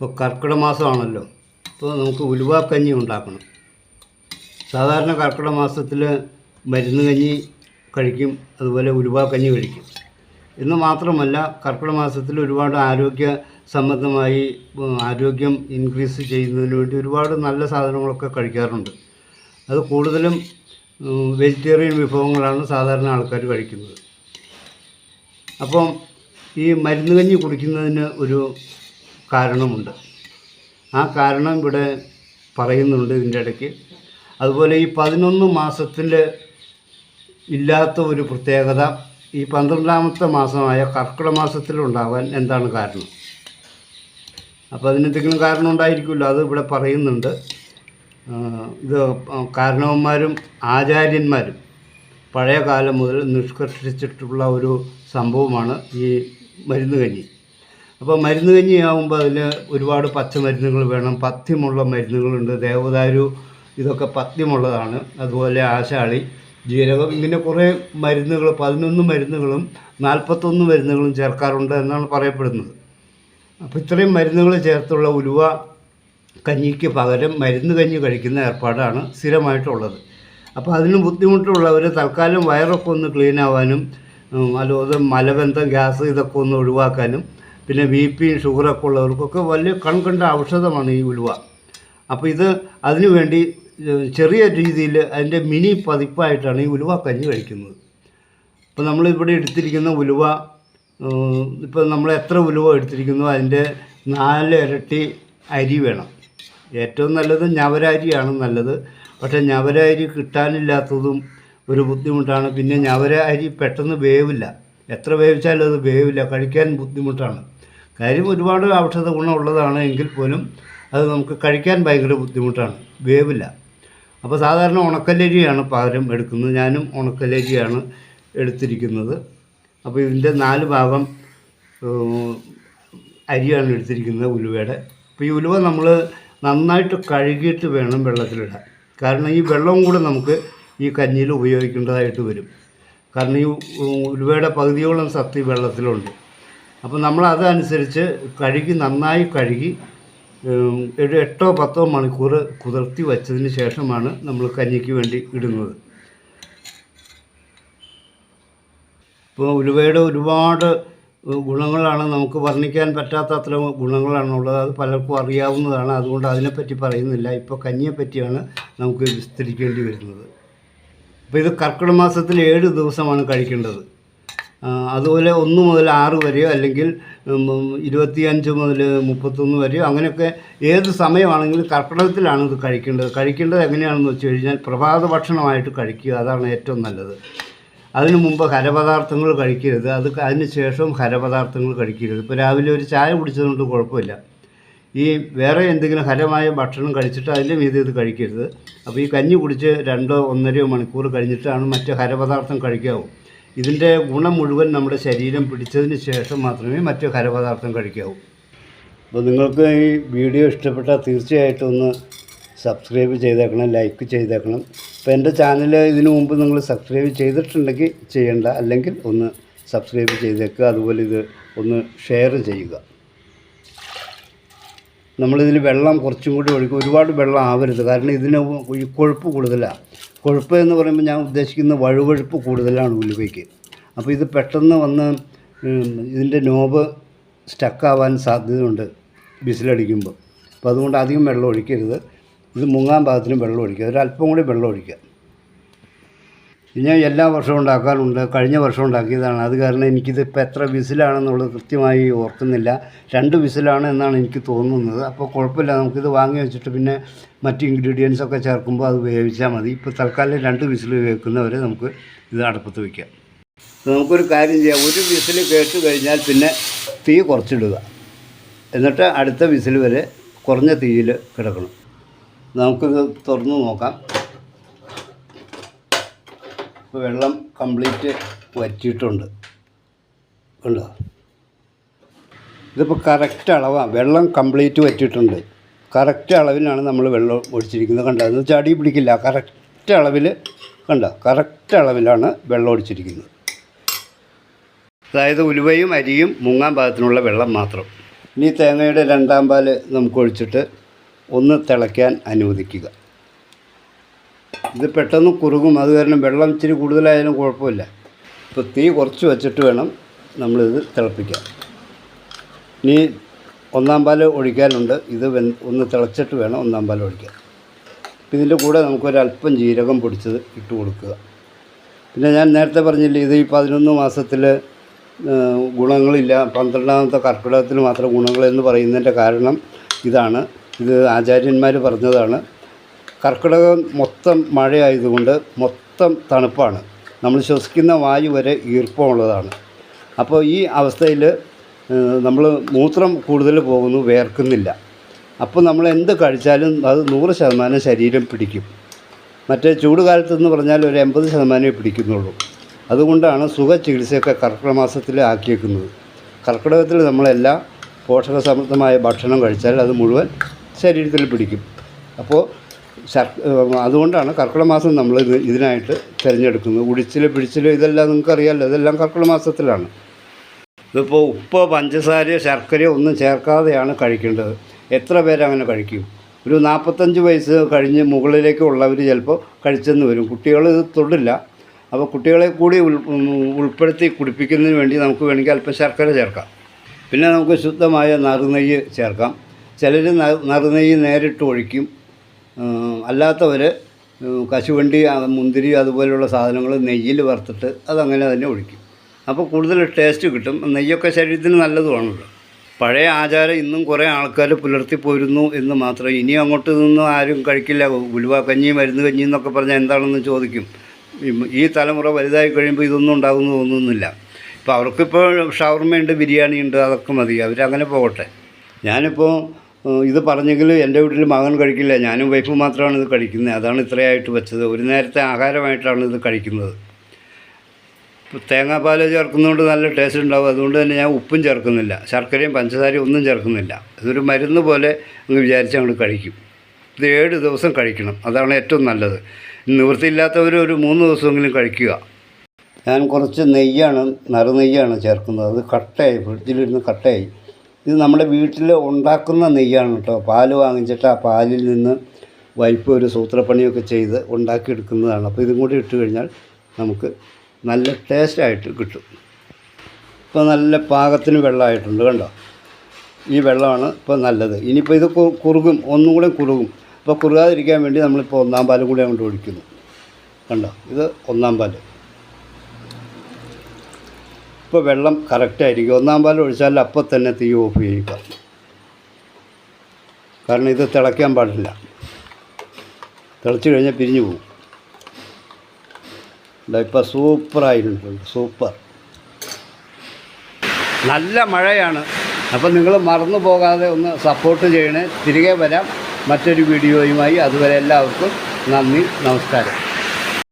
ഇപ്പോൾ കർക്കിടക മാസമാണല്ലോ. അപ്പോൾ നമുക്ക് ഉലുവാക്കഞ്ഞി ഉണ്ടാക്കണം. സാധാരണ കർക്കിടക മാസത്തിൽ മരുന്ന് കഞ്ഞി കഴിക്കും അതുപോലെ ഉലുവാക്കഞ്ഞി കഴിക്കും. എന്ന് മാത്രമല്ല കർക്കിടക മാസത്തിൽ ഒരുപാട് ആരോഗ്യ സംബന്ധമായി ആരോഗ്യം ഇൻക്രീസ് ചെയ്യുന്നതിന് വേണ്ടി ഒരുപാട് നല്ല സാധനങ്ങളൊക്കെ കഴിക്കാറുണ്ട്. അത് കൂടുതലും വെജിറ്റേറിയൻ വിഭവങ്ങളാണ് സാധാരണ ആൾക്കാർ കഴിക്കുന്നത്. അപ്പം ഈ മരുന്ന് കഞ്ഞി കുടിക്കുന്നതിന് ഒരു കാരണമുണ്ട്. ആ കാരണം ഇവിടെ പറയുന്നുണ്ട് ഇതിന്റെ ഇടയ്ക്ക്. അതുപോലെ ഈ പതിനൊന്ന് മാസത്തിൽ ഇല്ലാത്ത ഒരു പ്രത്യേകത ഈ പന്ത്രണ്ടാമത്തെ മാസമായ കർക്കിടക മാസത്തിലുണ്ടാവാൻ എന്താണ് കാരണം? അപ്പോൾ അതിനെന്തെങ്കിലും കാരണം ഉണ്ടായിരിക്കുമല്ലോ? അത് ഇവിടെ പറയുന്നുണ്ട്. ഇത് കാരണവന്മാരും ആചാര്യന്മാരും പഴയ കാലം മുതൽ നിഷ്കർഷിച്ചിട്ടുള്ള ഒരു സംഭവമാണ് ഈ മരുന്ന് കഞ്ഞി. അപ്പോൾ മരുന്ന് കഞ്ഞിയാവുമ്പോൾ അതിൽ ഒരുപാട് പച്ചമരുന്നുകൾ വേണം. പഥ്യമുള്ള മരുന്നുകളുണ്ട്. ദേവദാരു ഇതൊക്കെ പഥ്യമുള്ളതാണ്. അതുപോലെ ആശാളി ജീരകം ഇങ്ങനെ കുറേ മരുന്നുകൾ പതിനൊന്ന് മരുന്നുകളും നാൽപ്പത്തൊന്ന് മരുന്നുകളും ചേർക്കാറുണ്ട് എന്നാണ് പറയപ്പെടുന്നത്. അപ്പോൾ ഇത്രയും മരുന്നുകൾ ചേർത്തുള്ള ഉലുവ കഞ്ഞിക്ക് പകരം മരുന്ന് കഞ്ഞി കഴിക്കുന്ന ഏർപ്പാടാണ് സ്ഥിരമായിട്ടുള്ളത്. അപ്പോൾ അതിന് ബുദ്ധിമുട്ടുള്ളവർ തൽക്കാലം വയറൊക്കെ ഒന്ന് ക്ലീൻ ആവാനും അതുപോലെ മലബന്ധം ഗ്യാസ് ഇതൊക്കെ ഒന്ന് ഒഴിവാക്കാനും പിന്നെ ബി പിയും ഷുഗറൊക്കെ ഉള്ളവർക്കൊക്കെ വലിയ കൺകണ്ട ഔഷധമാണ് ഈ ഉലുവ. അപ്പോൾ ഇത് അതിനുവേണ്ടി ചെറിയ രീതിയിൽ അതിന്റെ മിനി പതിപ്പായിട്ടാണ് ഈ ഉലുവ കഞ്ഞി കഴിക്കുന്നത്. ഇപ്പോൾ നമ്മളിവിടെ എടുത്തിരിക്കുന്ന ഉലുവ ഇപ്പോൾ നമ്മൾ എത്ര ഉലുവ എടുത്തിരിക്കുന്നു അതിന്റെ നാല് ഇരട്ടി അരി വേണം. ഏറ്റവും നല്ലത് ഞവരരിയാണ് നല്ലത്. പക്ഷേ ഞവരാരി കിട്ടാനില്ലാത്തതും ഒരു ബുദ്ധിമുട്ടാണ്. പിന്നെ ഞവര അരി പെട്ടെന്ന് വേവില്ല. എത്ര വേവിച്ചാലും അത് വേവില്ല. കഴിക്കാൻ ബുദ്ധിമുട്ടാണ്. കാര്യം ഒരുപാട് ഔഷധ ഗുണമുള്ളതാണ് എങ്കിൽ പോലും അത് നമുക്ക് കഴിക്കാൻ ഭയങ്കര ബുദ്ധിമുട്ടാണ്. വേവില്ല. അപ്പോൾ സാധാരണ ഉണക്കലരിയാണ് പകരം എടുക്കുന്നത്. ഞാനും ഉണക്കലരിയാണ് എടുത്തിരിക്കുന്നത്. അപ്പോൾ ഇതിന്റെ നാല് ഭാഗം അരിയാണ് എടുത്തിരിക്കുന്നത് ഉലുവയുടെ. അപ്പോൾ ഈ ഉലുവ നമ്മൾ നന്നായിട്ട് കഴുകിയിട്ട് വേണം വെള്ളത്തിലിടാൻ. കാരണം ഈ വെള്ളം കൂടെ നമുക്ക് ഈ കഞ്ഞിയിൽ ഉപയോഗിക്കേണ്ടതായിട്ട് വരും. കാരണം ഈ ഉലുവയുടെ പകുതിയോളം സത്ത് വെള്ളത്തിലുണ്ട്. അപ്പോൾ നമ്മൾ അതനുസരിച്ച് കഴുകി നന്നായി കഴുകി ഒരു എട്ടോ പത്തോ മണിക്കൂർ കുതിർത്തി വച്ചതിന് ശേഷമാണ് നമ്മൾ കഞ്ഞിക്ക് വേണ്ടി ഇടുന്നത്. ഇപ്പോൾ ഉലുവയുടെ ഒരുപാട് ഗുണങ്ങളാണ് നമുക്ക് വർണിക്കാൻ പറ്റാത്ത അത്ര ഗുണങ്ങളാണുള്ളത്. അത് പലർക്കും അറിയാവുന്നതാണ്. അതുകൊണ്ട് അതിനെപ്പറ്റി പറയുന്നില്ല. ഇപ്പോൾ കഞ്ഞിയെപ്പറ്റിയാണ് നമുക്ക് വിസ്തരിക്കേണ്ടി വരുന്നത്. അപ്പോൾ ഇത് കർക്കിടക മാസത്തിൽ ഏഴ് ദിവസമാണ് കഴിക്കേണ്ടത്. അതുപോലെ ഒന്ന് മുതൽ ആറ് വരെയോ അല്ലെങ്കിൽ ഇരുപത്തിയഞ്ച് മുതൽ മുപ്പത്തൊന്ന് വരെയോ അങ്ങനെയൊക്കെ ഏത് സമയമാണെങ്കിലും കർക്കിടകത്തിലാണ് ഇത് കഴിക്കേണ്ടത്. കഴിക്കേണ്ടത് എങ്ങനെയാണെന്ന് വെച്ച് കഴിഞ്ഞാൽ പ്രഭാത ഭക്ഷണമായിട്ട് കഴിക്കുക. അതാണ് ഏറ്റവും നല്ലത്. അതിനു മുമ്പ് ഹരപദാർത്ഥങ്ങൾ കഴിക്കരുത്. അത് അതിന് ശേഷവും ഹരപദാർത്ഥങ്ങൾ കഴിക്കരുത്. ഇപ്പോൾ രാവിലെ ഒരു ചായ കുടിച്ചതുകൊണ്ട് കുഴപ്പമില്ല. ഈ വേറെ എന്തെങ്കിലും ഹരമായ ഭക്ഷണം കഴിച്ചിട്ട് അതിന്റെ മീതെ ഇത് കഴിക്കരുത്. അപ്പോൾ ഈ കഞ്ഞി കുടിച്ച് രണ്ടോ ഒന്നരയോ മണിക്കൂർ കഴിഞ്ഞിട്ടാണ് മറ്റ് ഹരപദാർത്ഥം കഴിക്കാവൂ. ഇതിന്റെ ഗുണം മുഴുവൻ നമ്മുടെ ശരീരം പിടിച്ചതിന് ശേഷം മാത്രമേ മറ്റു ഖരപദാർത്ഥം കഴിക്കാവൂ. അപ്പോൾ നിങ്ങൾക്ക് ഈ വീഡിയോ ഇഷ്ടപ്പെട്ടാൽ തീർച്ചയായിട്ടും ഒന്ന് സബ്സ്ക്രൈബ് ചെയ്തേക്കണം ലൈക്ക് ചെയ്തേക്കണം. അപ്പോൾ എന്റെ ചാനൽ ഇതിനു മുമ്പ് നിങ്ങൾ സബ്സ്ക്രൈബ് ചെയ്തിട്ടുണ്ടെങ്കിൽ ചെയ്യേണ്ട അല്ലെങ്കിൽ ഒന്ന് സബ്സ്ക്രൈബ് ചെയ്തേക്കുക അതുപോലെ ഇത് ഒന്ന് ഷെയർ ചെയ്യുക. നമ്മളിതിൽ വെള്ളം കുറച്ചും കൂടി ഒഴിക്കും. ഒരുപാട് വെള്ളം ആവരുത് കാരണം ഇതിന് കൊഴുപ്പ് കൂടുതലാണ്. കൊഴുപ്പ് എന്ന് പറയുമ്പോൾ ഞാൻ ഉദ്ദേശിക്കുന്ന വഴുവഴുപ്പ് കൂടുതലാണ് ഉലുവയ്ക്ക്. അപ്പോൾ ഇത് പെട്ടെന്ന് വന്ന് ഇതിന്റെ നോബ് സ്റ്റക്കാവാൻ സാധ്യതയുണ്ട് വിസിലടിക്കുമ്പോൾ. അപ്പോൾ അതുകൊണ്ട് അധികം വെള്ളം ഒഴിക്കരുത്. ഇത് മുങ്ങാൻ പാകത്തിന് വെള്ളം ഒഴിക്കുക. ഒരല്പം കൂടി വെള്ളം ഒഴിക്കുക. ഞാൻ എല്ലാ വർഷവും ഉണ്ടാക്കാറുണ്ട്. കഴിഞ്ഞ വർഷം ഉണ്ടാക്കിയതാണ്. അത് കാരണം എനിക്കിത് ഇപ്പോൾ എത്ര വിസിലാണെന്നുള്ളത് കൃത്യമായി ഓർക്കുന്നില്ല. രണ്ട് വിസിലാണ് എന്നാണ് എനിക്ക് തോന്നുന്നത്. അപ്പോൾ കുഴപ്പമില്ല. നമുക്കിത് വാങ്ങി വെച്ചിട്ട് പിന്നെ മറ്റ് ഇൻഗ്രീഡിയൻസ് ഒക്കെ ചേർക്കുമ്പോൾ അത് വേവിച്ചാൽ മതി. ഇപ്പോൾ തൽക്കാലം രണ്ട് വിസിൽ വേവിക്കുന്നവരെ നമുക്ക് ഇത് അടുപ്പത്ത് വയ്ക്കാം. നമുക്കൊരു കാര്യം ചെയ്യാം. ഒരു വിസിൽ കേട്ട് കഴിഞ്ഞാൽ പിന്നെ തീ കുറച്ചിടുക. എന്നിട്ട് അടുത്ത വിസിൽ വരെ കുറഞ്ഞ തീയിൽ കിടക്കണം. നമുക്കിത് തുറന്ന് നോക്കാം. ഇപ്പോൾ വെള്ളം കംപ്ലീറ്റ് വറ്റിയിട്ടുണ്ട്. കണ്ടോ? ഇതിപ്പോൾ കറക്റ്റ് അളവാണ് വെള്ളം കംപ്ലീറ്റ് വറ്റിയിട്ടുണ്ട്. കറക്റ്റ് അളവിലാണ് നമ്മൾ വെള്ളം ഒഴിച്ചിരിക്കുന്നത് കണ്ടോ? എന്ന് അടി പിടിക്കില്ല. കറക്റ്റ് അളവിൽ കണ്ടോ? കറക്റ്റ് അളവിലാണ് വെള്ളം ഒഴിച്ചിരിക്കുന്നത് അതായത് ഉലുവയും അരിയും മുങ്ങാൻ പാകത്തിനുള്ള വെള്ളം മാത്രം. ഇനി തേങ്ങയുടെ രണ്ടാം പാൽ നമുക്ക് ഒഴിച്ചിട്ട് ഒന്ന് തിളയ്ക്കാൻ അനുവദിക്കുക. ഇത് പെട്ടെന്ന് കുറുകും. അത് കാരണം വെള്ളം ഇച്ചിരി കൂടുതലായാലും കുഴപ്പമില്ല. ഇപ്പോൾ തീ കുറച്ച് വെച്ചിട്ട് വേണം നമ്മളിത് തിളപ്പിക്കാൻ. ഇനി ഒന്നാം പാൽ ഒഴിക്കാനുണ്ട്. ഇത് ഒന്ന് തിളച്ചിട്ട് വേണം ഒന്നാം പാൽ ഒഴിക്കാൻ. ഇതിന്റെ കൂടെ നമുക്കൊരല്പം ജീരകം പൊടിച്ചത് ഇട്ട് കൊടുക്കുക. പിന്നെ ഞാൻ നേരത്തെ പറഞ്ഞില്ലേ ഇത് ഈ പതിനൊന്ന് മാസത്തിൽ ഗുണങ്ങളില്ല. പന്ത്രണ്ടാമത്തെ കർക്കിടകത്തിൽ മാത്രം ഗുണങ്ങളെന്ന് പറയുന്നതിന്റെ കാരണം ഇതാണ്. ഇത് ആചാര്യന്മാർ പറഞ്ഞതാണ്. കർക്കിടകം മൊത്തം മഴയായതുകൊണ്ട് മൊത്തം തണുപ്പാണ്. നമ്മൾ ശ്വസിക്കുന്ന വായു വരെ ഈർപ്പമുള്ളതാണ്. അപ്പോൾ ഈ അവസ്ഥയിൽ നമ്മൾ മൂത്രം കൂടുതൽ പോകുന്നു വേർക്കുന്നില്ല. അപ്പോൾ നമ്മൾ എന്ത് കഴിച്ചാലും അത് നൂറ് ശതമാനം ശരീരം പിടിക്കും. മറ്റേ ചൂട് കാലത്തെന്ന് പറഞ്ഞാൽ ഒരു എൺപത് ശതമാനമേ പിടിക്കുന്നുള്ളൂ. അതുകൊണ്ടാണ് സുഖ ചികിത്സയൊക്കെ കർക്കിടക മാസത്തിൽ ആക്കിയേക്കുന്നത്. കർക്കിടകത്തിൽ നമ്മളെല്ലാ പോഷകസമൃദ്ധമായ ഭക്ഷണം കഴിച്ചാൽ അത് മുഴുവൻ ശരീരത്തിൽ പിടിക്കും. അപ്പോൾ അതുകൊണ്ടാണ് കർക്കിടക മാസം നമ്മൾ ഇത് ഇതിനായിട്ട് തിരഞ്ഞെടുക്കുന്നത്. ഉടിച്ചിൽ പിടിച്ചിൽ ഇതെല്ലാം നിങ്ങൾക്കറിയാമല്ലോ ഇതെല്ലാം കർക്കിടക മാസത്തിലാണ് ഇതിപ്പോൾ ഉപ്പ് പഞ്ചസാരയോ ശർക്കരയോ ഒന്നും ചേർക്കാതെയാണ് കഴിക്കേണ്ടത്. എത്ര പേരങ്ങനെ കഴിക്കും? ഒരു നാൽപ്പത്തഞ്ച് വയസ്സ് കഴിഞ്ഞ് മുകളിലേക്കുള്ളവർ ചിലപ്പോൾ കഴിച്ചെന്ന് വരും. കുട്ടികൾ ഇത് തൊടില്ല. അപ്പോൾ കുട്ടികളെ കൂടി ഉൾ ഉൾപ്പെടുത്തി കുടിപ്പിക്കുന്നതിന് വേണ്ടി നമുക്ക് വേണമെങ്കിൽ അല്പം ശർക്കര ചേർക്കാം. പിന്നെ നമുക്ക് ശുദ്ധമായ നറുനെയ്യ് ചേർക്കാം. ചിലർ നറുനെയ്യ് നേരിട്ട് ഒഴിക്കും. അല്ലാത്തവർ കശുവണ്ടി മുന്തിരി അതുപോലെയുള്ള സാധനങ്ങൾ നെയ്യിൽ വറുത്തിട്ട് അതങ്ങനെ തന്നെ ഒഴിക്കും. അപ്പോൾ കൂടുതൽ ടേസ്റ്റ് കിട്ടും. നെയ്യൊക്കെ ശരീരത്തിന് നല്ലതുമാണല്ലോ പഴയ ആചാരം ഇന്നും കുറേ ആൾക്കാർ പുലർത്തി പോരുന്നു എന്ന് മാത്രം. ഇനി അങ്ങോട്ട് നിന്നും ആരും കഴിക്കില്ല. ഉലുവ കഞ്ഞി മരുന്ന് കഞ്ഞി എന്നൊക്കെ പറഞ്ഞാൽ എന്താണെന്ന് ചോദിക്കും. ഈ- തലമുറ വലുതായി കഴിയുമ്പോൾ ഇതൊന്നും ഉണ്ടാകുമെന്ന് തോന്നുന്നില്ല. ഇപ്പോൾ അവർക്കിപ്പോൾ ഷവർമ്മയുണ്ട് ബിരിയാണി ഉണ്ട് അതൊക്കെ മതി. അവരങ്ങനെ പോകട്ടെ. ഞാനിപ്പോൾ ഇത് പറഞ്ഞെങ്കിൽ എന്റെ വീട്ടിൽ മകൻ കഴിക്കില്ല. ഞാനും വൈഫ് മാത്രമാണ് ഇത് കഴിക്കുന്നത്. അതാണ് ഇത്രയായിട്ട് വെച്ചത്. ഒരു നേരത്തെ ആഹാരമായിട്ടാണ് ഇത് കഴിക്കുന്നത്. തേങ്ങാപ്പാൽ ചേർക്കുന്നതുകൊണ്ട് നല്ല ടേസ്റ്റ് ഉണ്ടാവും. അതുകൊണ്ട് തന്നെ ഞാൻ ഉപ്പും ചേർക്കുന്നില്ല. ശർക്കരയും പഞ്ചസാരയും ഒന്നും ചേർക്കുന്നില്ല. ഇതൊരു മരുന്ന് പോലെ അങ്ങ് വിചാരിച്ച് അങ്ങ് കഴിക്കും. ഇത് ഏഴ് ദിവസം കഴിക്കണം. അതാണ് ഏറ്റവും നല്ലത്. നിവൃത്തിയില്ലാത്തവർ ഒരു മൂന്ന് ദിവസമെങ്കിലും കഴിക്കുക. ഞാൻ കുറച്ച് നെയ്യാണ് നറുനെയ്യാണ് ചേർക്കുന്നത്. അത് കട്ടയായി ഫ്രിഡ്ജിലിരുന്ന് കട്ടയായി. ഇത് നമ്മുടെ വീട്ടിൽ ഉണ്ടാക്കുന്ന നെയ്യാണ് കേട്ടോ. പാൽ വാങ്ങിച്ചിട്ട് ആ പാലിൽ നിന്ന് വൈപ്പ് ഒരു സൂത്രപ്പണിയൊക്കെ ചെയ്ത് ഉണ്ടാക്കിയെടുക്കുന്നതാണ്. അപ്പോൾ ഇതും കൂടി ഇട്ട് കഴിഞ്ഞാൽ നമുക്ക് നല്ല ടേസ്റ്റായിട്ട് കിട്ടും. ഇപ്പോൾ നല്ല പാകത്തിന് വെള്ളമായിട്ടുണ്ട് കണ്ടോ? ഈ വെള്ളമാണ് ഇപ്പോൾ നല്ലത്. ഇനിയിപ്പോൾ ഇത് കുറുകും ഒന്നും കൂടെ കുറുകും. അപ്പോൾ കുറുകാതിരിക്കാൻ വേണ്ടി നമ്മളിപ്പോൾ ഒന്നാം പാലും കൂടി അങ്ങോട്ട് ഒഴിക്കുന്നു. കണ്ടോ? ഇത് ഒന്നാം പാൽ. ഇപ്പോൾ വെള്ളം കറക്റ്റായിരിക്കും ഒന്നാം പാൽ ഒഴിച്ചാൽ അപ്പോൾ തന്നെ തീ ഓഫ് ചെയ്യുക കാരണം ഇത് തിളയ്ക്കാൻ പാടില്ല. തിളച്ച് കഴിഞ്ഞാൽ പിരിഞ്ഞു പോകും. ഇപ്പം സൂപ്പറായിട്ടുണ്ട് സൂപ്പർ നല്ല മഴയാണ്. അപ്പം നിങ്ങൾ മറന്നു പോകാതെ ഒന്ന് സപ്പോർട്ട് ചെയ്യണേ. തിരികെ വരാം. മറ്റൊരു വീഡിയോയുമായി. അതുവരെ എല്ലാവർക്കും നന്ദി നമസ്കാരം.